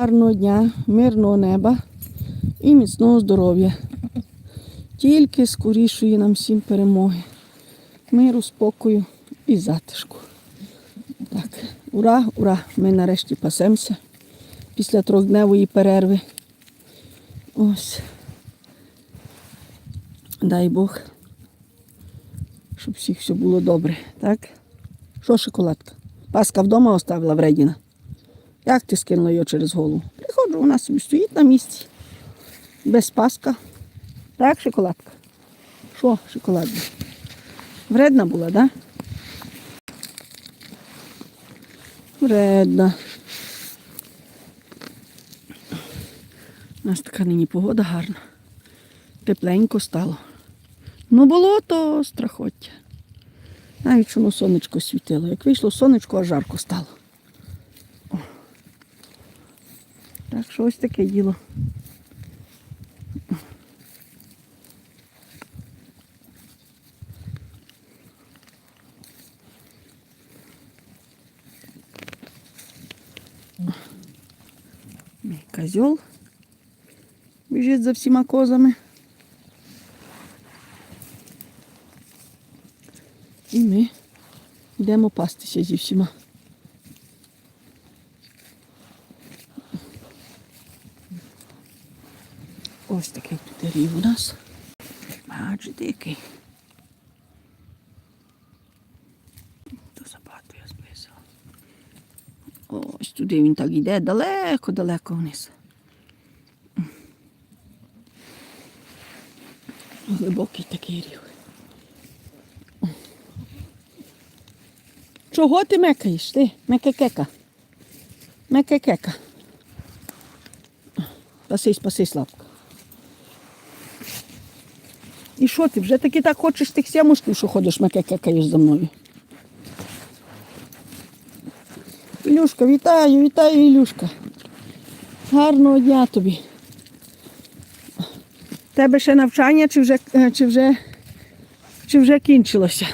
Гарного дня, мирного неба і міцного здоров'я. Тільки скорішої нам всім перемоги, миру, спокою і затишку. Так, ура, ура! Ми нарешті пасемося після трьохдневої перерви. Ось. Дай Бог, щоб всіх все було добре. Так? Що шоколадка? Паска вдома оставила вредіна. Як ти скинула його через голову? Приходжу, вона собі стоїть на місці. Без паска. Так, шоколадка? Що, шоколадка? Вредна була, так? Да? Вредна. У нас така нині погода гарна. Тепленько стало. Ну було то страхоття. Навіть воно сонечко світило. Як вийшло сонечко, а жарко стало. Так що ось таке діло. Мій козьол біжить за всіма козами. І ми йдемо пастися зі всіма. Ось такий тут рів у нас. Бачите, який. То забагато я списала. Ось туди він так йде далеко-далеко вниз. Глибокий такий рів. Чого ти мекаєш? Ти? Мекекека. Мекекека. Пасись, пасись, лапка. І що ти? Вже таки так хочеш тих сямушків, що ходиш мекекекаєш за мною. Ілюшка, вітаю, вітаю, Ілюшка. Гарного дня тобі. Тебе ще навчання чи вже, е, чи вже, чи вже кінчилося?